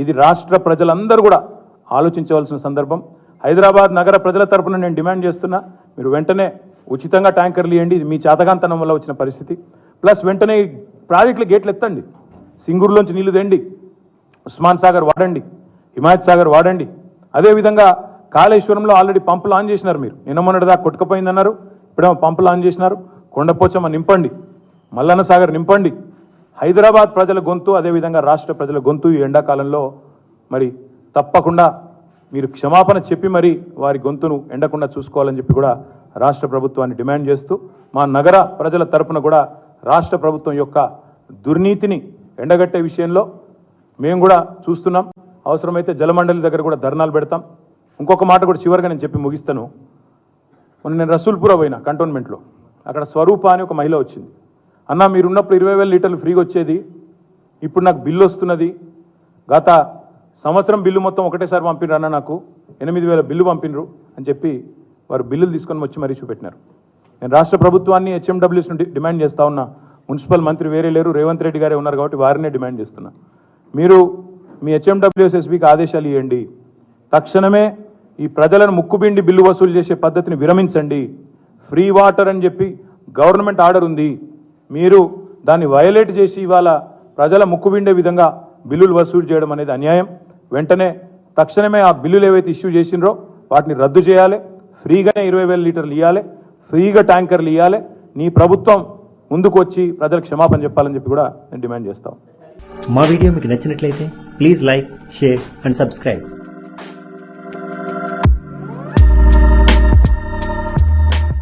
ఇది రాష్ట్ర ప్రజలందరూ కూడా ఆలోచించవలసిన సందర్భం. హైదరాబాద్ నగర ప్రజల తరపున నేను డిమాండ్ చేస్తున్నా మీరు వెంటనే ఉచితంగా ట్యాంకర్లు ఇవ్వండి ఇది మీ చేతగాంతనం వల్ల వచ్చిన పరిస్థితి. ప్లస్ వెంటనే ప్రాజెక్టులు గేట్లు ఎత్తండి. సింగూరులోంచి నీళ్ళు తెండి. ఉస్మాన్ సాగర్ వాడండి. హిమాయత్ సాగర్ వాడండి. అదేవిధంగా కాళేశ్వరంలో ఆల్రెడీ పంపులు ఆన్ చేసినారు మీరు. నిన్న మొన్నటిదా కొట్టుకుపోయిందన్నారు. ఇప్పుడేమో పంపులు ఆన్ చేసినారు. కొండపోచమ్మ నింపండి. మల్లన్న సాగర్ నింపండి. హైదరాబాద్ ప్రజల గొంతు అదేవిధంగా రాష్ట్ర ప్రజల గొంతు ఈ ఎండాకాలంలో మరి తప్పకుండా మీరు క్షమాపణ చెప్పి మరి వారి గొంతును ఎండకుండా చూసుకోవాలని చెప్పి కూడా రాష్ట్ర ప్రభుత్వాన్ని డిమాండ్ చేస్తూ మా నగర ప్రజల తరపున కూడా రాష్ట్ర ప్రభుత్వం యొక్క దుర్నీతిని ఎండగట్టే విషయంలో మేము కూడా చూస్తున్నాం. అవసరమైతే జలమండలి దగ్గర కూడా ధర్నాలు పెడతాం. ఇంకొక మాట కూడా చివరిగా నేను చెప్పి ముగిస్తాను. మొన్న నేను రసూల్పుర పోయినా కంటోన్మెంట్లో. అక్కడ స్వరూప అని ఒక మహిళ వచ్చింది. అన్న మీరు ఉన్నప్పుడు ఇరవై వేల లీటర్లు ఫ్రీగా వచ్చేది. ఇప్పుడు నాకు బిల్లు వస్తున్నది. గత సంవత్సరం బిల్లు మొత్తం ఒకటేసారి పంపిండ్రు అన్న నాకు. ఎనిమిది వేల బిల్లు పంపినరు అని చెప్పి వారు బిల్లులు తీసుకొని వచ్చి మరీ చూపెట్టినారు. నేను రాష్ట్ర ప్రభుత్వాన్ని హెచ్ఎండబ్ల్యూస్ నుండి డిమాండ్ చేస్తా ఉన్నా. మున్సిపల్ మంత్రి వేరే లేరు రేవంత్ రెడ్డి గారే ఉన్నారు కాబట్టి వారినే డిమాండ్ చేస్తున్నా. మీరు మీ హెచ్ఎండబ్ల్యూఎస్ఎస్బికి ఆదేశాలు ఇవ్వండి తక్షణమే ఈ ప్రజలను ముక్కుబిండి బిల్లు వసూలు చేసే పద్ధతిని విరమించండి. ఫ్రీ వాటర్ అని చెప్పి గవర్నమెంట్ ఆర్డర్ ఉంది. మీరు దాన్ని వయలేట్ చేసి ఇవాళ ప్రజల ముక్కుబిండే విధంగా బిల్లులు వసూలు చేయడం అనేది అన్యాయం. వెంటనే తక్షణమే ఆ బిల్లులు ఏవైతే ఇష్యూ చేసినరో వాటిని రద్దు చేయాలి. ఫ్రీగానే ఇరవై వేల లీటర్లు ఇవ్వాలి ఫ్రీగా ట్యాంకర్లు ఇవ్వాలి నీ ప్రభుత్వం ముందుకు వచ్చి ప్రజలకు క్షమాపణ చెప్పాలని చెప్పి కూడా నేను డిమాండ్ చేస్తాం మా వీడియో మీకు నచ్చినట్లయితే please like share and subscribe.